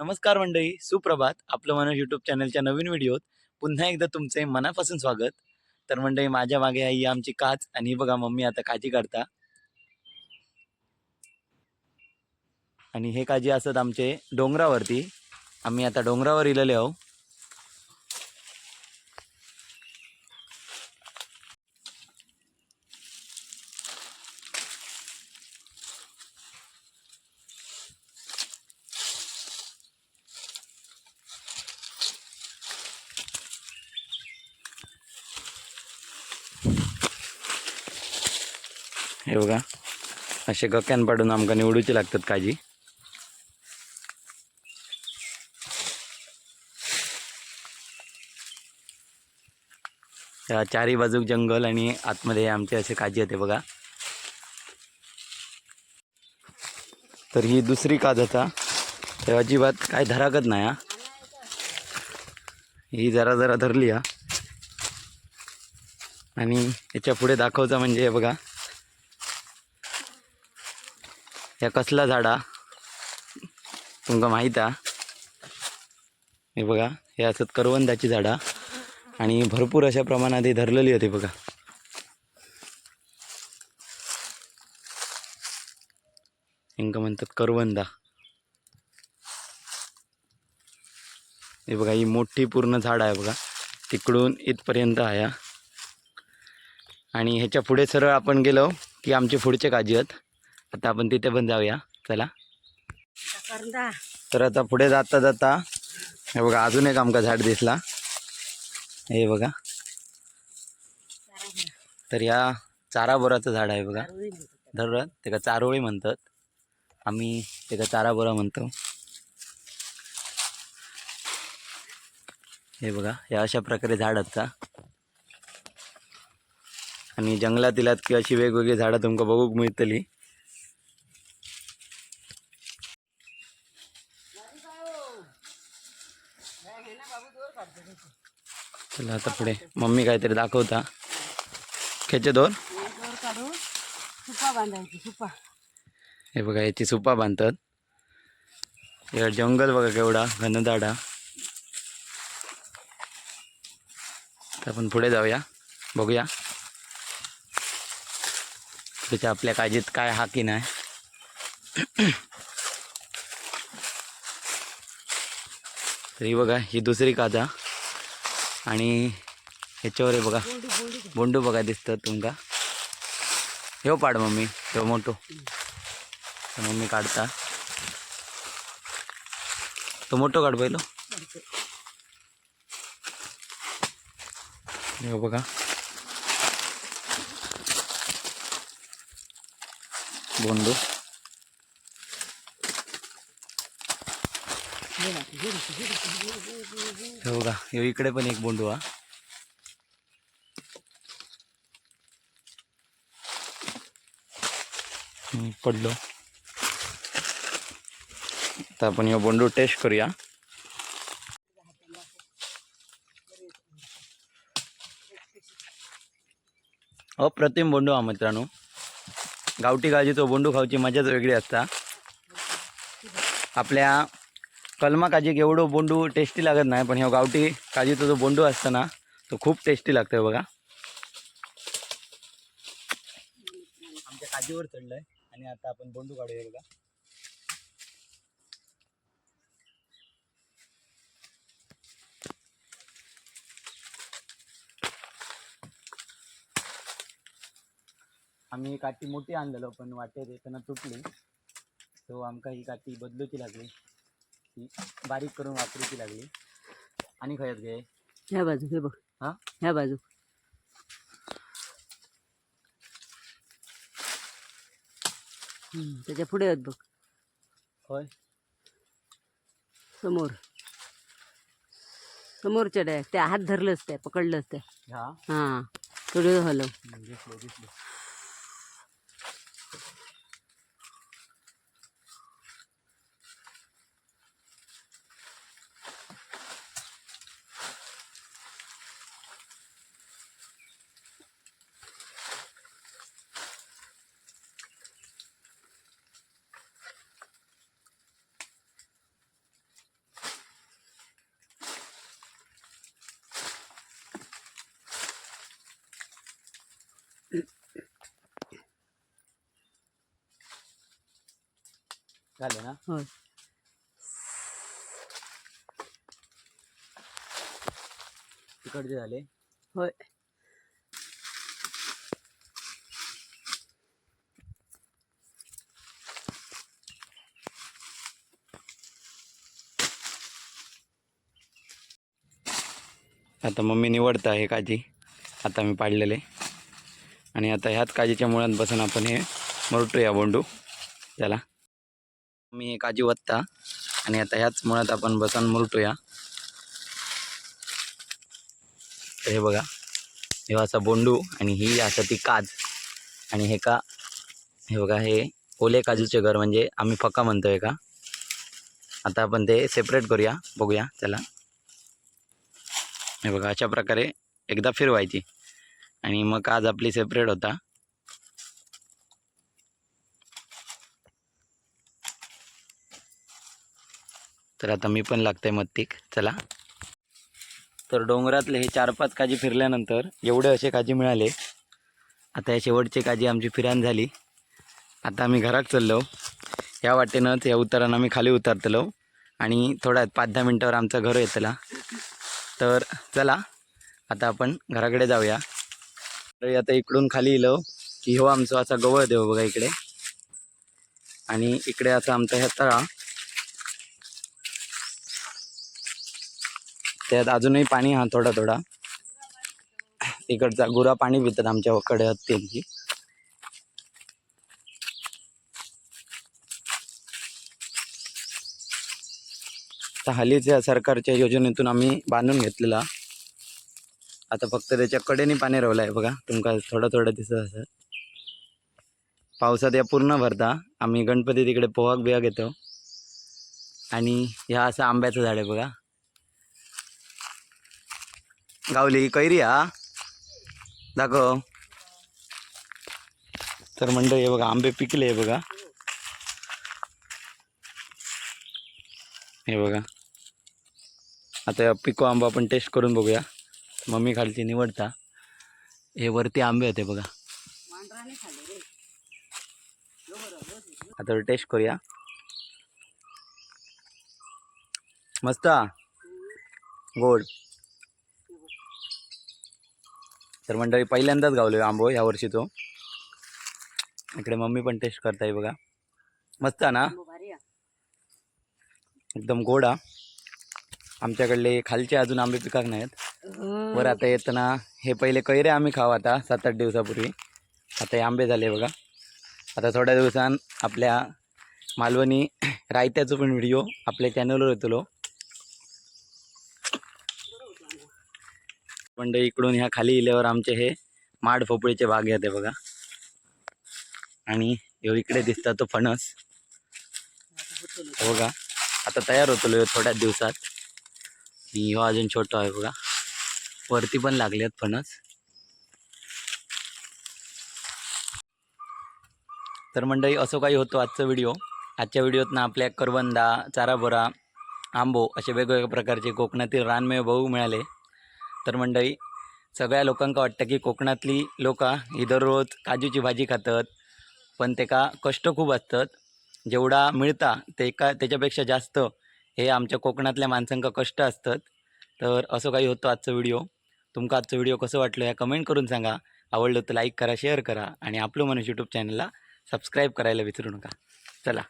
नमस्कार मंडळी सुप्रभात. आपलं माणूस यूट्यूब चॅनलच्या नवीन व्हिडिओत पुन्हा एकदा तुमचे मनापासून स्वागत. तर मंडळी माझ्या मागे आई आमची काच आणि बघा मम्मी आता काजी काढता आणि हे काजी असत आमचे डोंगरावरती. आम्ही आता डोंगरावर इलेले आहो हे बघा. असे गक्यान पाडून आमकां निवडूची लागतात काजी या चारी बाजूक जंगल आणि आतमध्ये आमचे असे काजी येते बघा. तर ही दुसरी काज आता. तर अजिबात काय धरागत नाही हा. ही जरा जरा धरली हा. आणि याच्यापुढे दाखवचा म्हणजे हे बघा. या कसला झाडा? तुमका माहीत? हा हे बघा हे असत करवंदाची झाडा. आणि भरपूर अशा प्रमाणात हे धरलेली होती बघा. इंका म्हणतात करवंदा. हे बघा ही मोठी पूर्ण झाड आहे बघा. तिकडून इथपर्यंत आहे. हा. आणि ह्याच्या पुढे सरळ आपण गेलो की आमचे पुढचे काजी आहेत. आता आपण तिथे पण जाऊया. चला. तर आता पुढे जाता जाता हे बघा अजून एक आमका झाड दिसला. हे बघा. तर या चारा बोराचं झाड आहे बघा. धर त्याला चारोळी म्हणतात. आम्ही त्याला चारा बोरा म्हणतो. हे बघा या अशा प्रकारे झाड असतात आणि जंगलातील अशी वेगवेगळी झाडं तुमका बघूक मिळतली. चला आता पुढे. मम्मी काहीतरी दाखवता. खेचे दोर सुपा बांधायची सुपा हे बघा याची सुपा बांधतात. या जंगल बघा केवढा घनदाडा तर आपण पुढे जाऊया बघूया. त्याच्या आपल्या काळजीत काय हा की नाही. तरी बघा ही दुसरी काजा. आणि ह्याच्यावर हे बघा. बोंडू बघा दिसतं तुमका. ह्यो पाड मम्मी ह्यो मोठो. मम्मी काढता. तो मोठो काढ पहिलो. काढते. बघा. बोंडू. हे बघा हे इकडे पण एक बोंडू हा. पडलो. आता आपण ह्यो बोंडू टेस्ट करूया. अप्रतिम बोंडू हा मित्रांनो. गावठी काजीचो बोंडू खाऊची मजाच वेगळी असता. आपल्या कलमा काजीक एवढं बोंडू टेस्टी लागत नाही पण ह्या गावठी काजीचा जो बोंडू असतो ना तो खूप टेस्टी लागतो बघा. आमच्या काजीवर चढलंय आणि आता आपण बोंडू काढूया बघा. आम्ही काठी मोठी आणलेलो पण वाटेत येताना तुटली. सो आमका ही काठी बदलूची लागली. ती बारीक करून वापरूची लागली. आणि खयात घे ह्या बाजू हे बघ. हा? ह्या बाजू. त्याच्या पुढे आहेत बघ. होय. समोर. समोरच्या डाय त्या हात धरलंच त्या पकडलंच त्या. ह्या हां थोडं हलव. दिसले. झाले ना? होय. तिकडचे झाले? होय. आता मम्मी निवडत आहे काजी. आता मी पाडलेले. आणि आता ह्याच काजीच्या मुळात बसून आपण हे मरटूया बोंडू. त्याला मी हे काजी वत्ता आणि आता ह्याच मुळात आपण बसून मुरटूया तर हे बघा. हे असा बोंडू आणि ही असा ती काज. आणि हे का? हे बघा हे ओले काजूचे घर म्हणजे आम्ही फका म्हणतोय का? आता आपण ते सेपरेट करूया. बघूया त्याला हे बघा अशा प्रकारे एकदा फिरवायची. आणि मग आज आपली सेपरेट होता. तर आता मी पण लागतंय मत्तिक चला. तर डोंगरातले हे चार पाच काजी फिरल्यानंतर एवढे असे काजी मिळाले. आता या शेवटची काजी आमची फिरान झाली. आता आम्ही घरात चाललो. या वाटेनंच या उतारानं आम्ही खाली उतरतलो. आणि थोड्या पाच दहा मिनटावर आमचं घर येतला. तर चला आता आपण घराकडे जाऊया. तर आता इकडून खाली इलो की हो आमचं असा गवळ देव बघा इकडे. आणि इकडे असा आमचा ह्या तळा. त्यात अजूनही पाणी हा थोडा थोडा. इकडचा गुरा पाणी पितात आमच्याकडे हत्तीची तर हालीच या सरकारच्या योजनेतून आम्ही बांधून घेतलेला. आता फक्त त्याच्या कडेने पाणी राहिलं आहे बघा. तुमका थोडं थोडं दिसत असं पावसात या पूर्ण भरता. आम्ही गणपती तिकडे पोहाक बिहाक घेतो आणि ह्या असं आंब्याचं झाड आहे बघा. गावली कैरी हा. दाखव. तर मंडळी हे बघा आंबे पिकले बघा. हे बघा. आता या पिको आंबा आपण टेस्ट करून बघूया. मम्मी खालची निवडता. हे वरती आंबे होते बघा. आता टेस्ट करूया. मस्त. हा? गोड. तर मंडळी पहिल्यांदाच गावलो आंबो ह्या वर्षी तो. इकडे मम्मी पण टेस्ट करताय बघा. मस्त ना? एकदम गोड हा आमच्याकडले खालचे अजून आंबे पिकाक नाहीत. वर आता येताना हे पहिले कैरे आम्ही खाऊ आता सात आठ दिवसापूर्वी. आता हे आंबे झाले बघा. आता थोड्या दिवसांत आपल्या मालवणी रायत्याचं पण व्हिडिओ आपल्या चॅनलवर येतलो. पण इकडून ह्या खाली इल्यावर आमचे हे माड फोपळीचे बाग येते बघा. आणि ह्यो इकडे दिसता तो फणस. बघा आता तयार होतो ह्यो थोड्याच दिवसात. आणि ह्यो अजून छोटा आहे बघा. वरती पण लागले आहेत फणस. तर मंडळी असं काही होतो आजचा व्हिडिओ. आजच्या व्हिडिओत ना आपल्या करवंदा चाराबोरा आंबो असे वेगवेगळ्या प्रकारचे कोकणातील रानमेव भाऊ मिळाले. तर मंडळी सगळ्या लोकांका वाटतं की कोकणातली लोका ही दररोज काजूची भाजी खातात पण ते का कष्ट खूप असतात. जेवढा मिळता ते का त्याच्यापेक्षा जास्त हे आमच्या कोकणातल्या माणसांका कष्ट असतात. तर असं काही होतं आजचं व्हिडिओ. तुमका आजचा व्हिडिओ कसं वाटलं या कमेंट करून सांगा. आवडलं तर लाईक करा शेअर करा आणि आपलं मनुष्य यूट्यूब चॅनलला सबस्क्राईब करायला विसरू नका. चला.